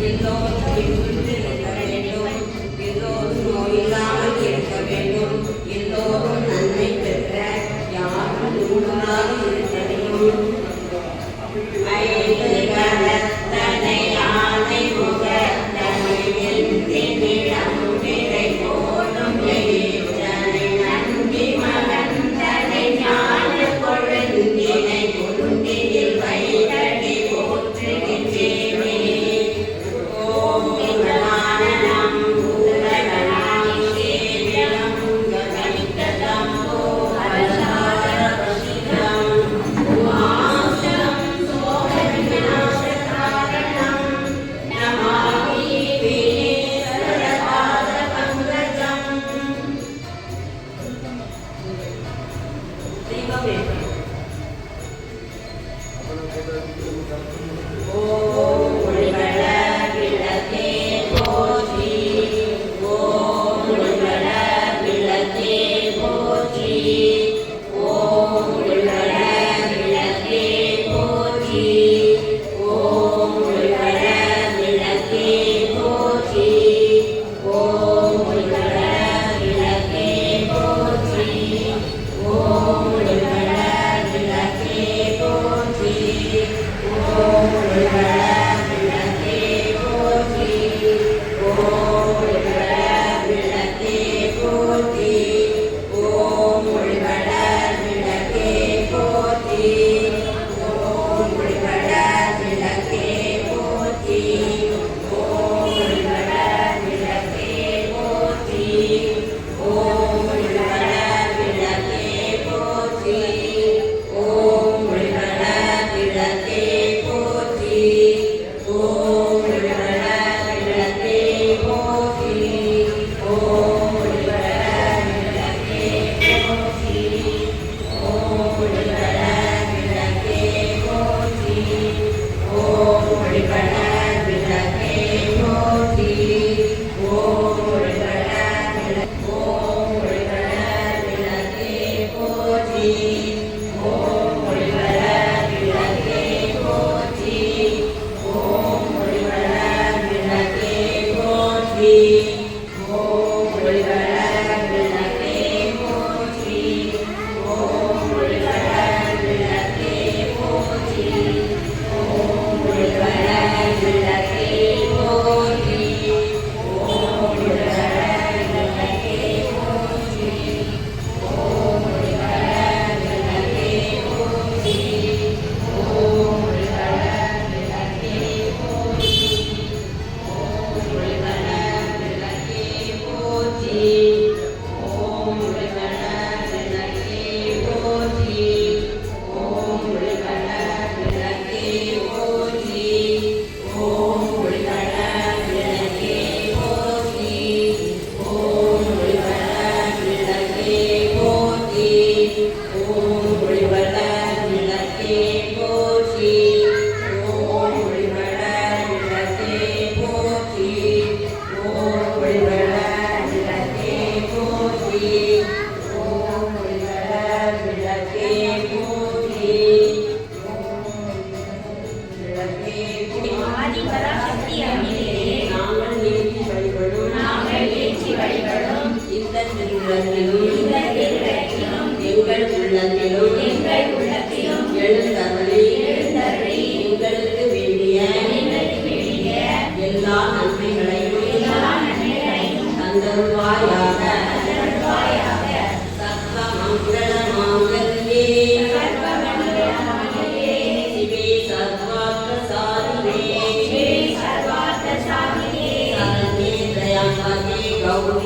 எல்லோரும் எல்லோரும் எல்லோரும் நோயில்லா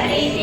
हरे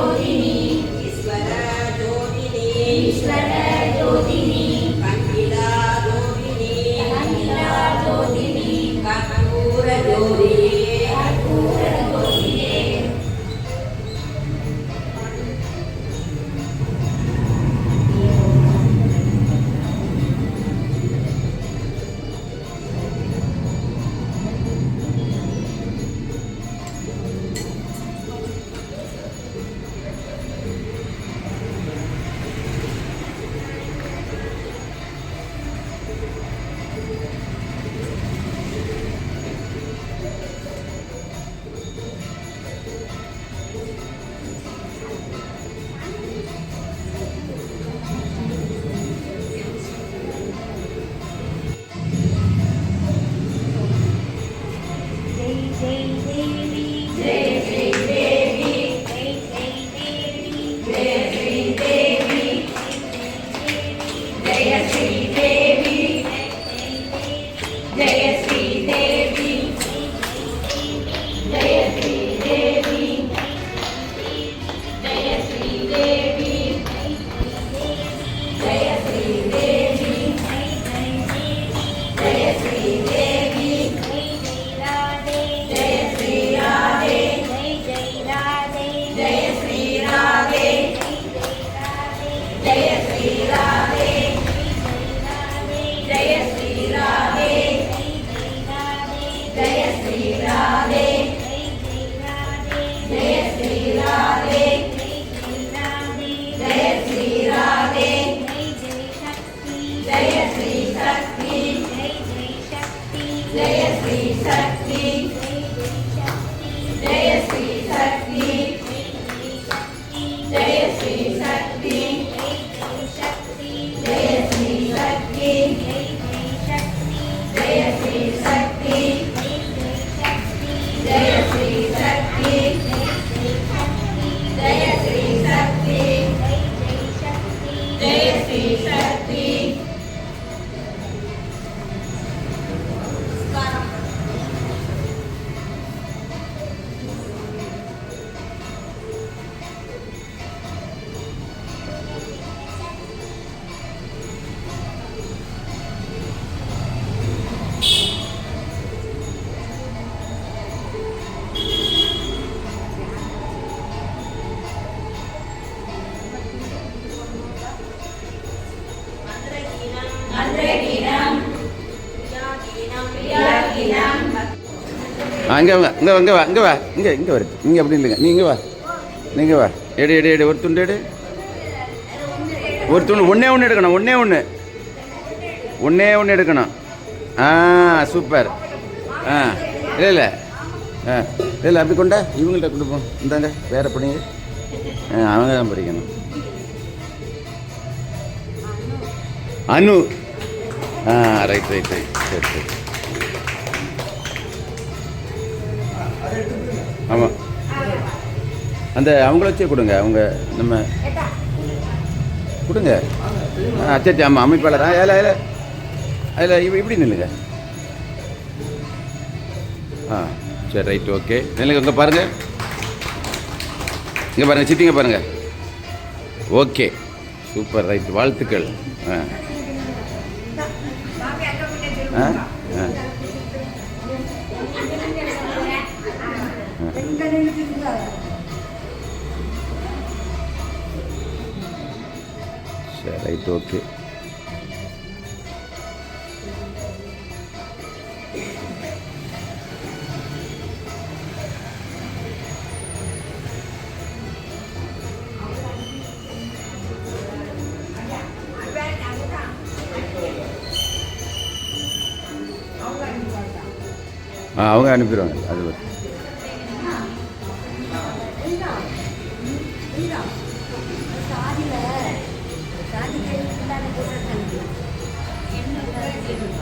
ಜ್ಯೋತಿನಿ ಈಶ್ವರ ಜ್ಯೋತಿನಿ ಈಶ್ವರ ஆ இங்கே இங்கே இங்கே வா இங்கே வா. இங்கே இங்கே வருது. இங்கே அப்படி இல்லைங்க. நீ இங்கே வா. நீங்கள் வா. எடு எடு எடு. ஒரு துண்டு எடு. ஒரு துண்டு. ஒன்றே ஒன்று எடுக்கணும். ஒன்றே ஒன்று ஒன்றே ஒன்று எடுக்கணும். ஆ சூப்பர். ஆ இல்லை இல்லை. ஆ இல்லை அப்படி கொண்டா இவங்கள்ட்ட கொடுப்போம் இந்தாங்க வேறு படிங்க. ஆ அவங்க தான் படிக்கணும். அனு. ஆ ரைட் ரைட் ரைட் சரி சரி. ஆமாம் அந்த அவங்கள வச்சே கொடுங்க அவங்க நம்ம கொடுங்க. ஆ சரி ஆமாம் அமைப்பாளர்? ஆ ஏல ஏல அதில் இப்படி நில்லுங்க. ஆ சரி ரைட் ஓகே. நில்லுங்க இங்கே பாருங்கள் இங்கே பாருங்கள் சித்திங்க பாருங்கள் ஓகே. சூப்பர் ரைட் வாழ்த்துக்கள். ஆ. ஆ ஆ. சரி ரைட் ஓகே ஆ அவங்க அனுப்பிடுவாங்க அது Thank you.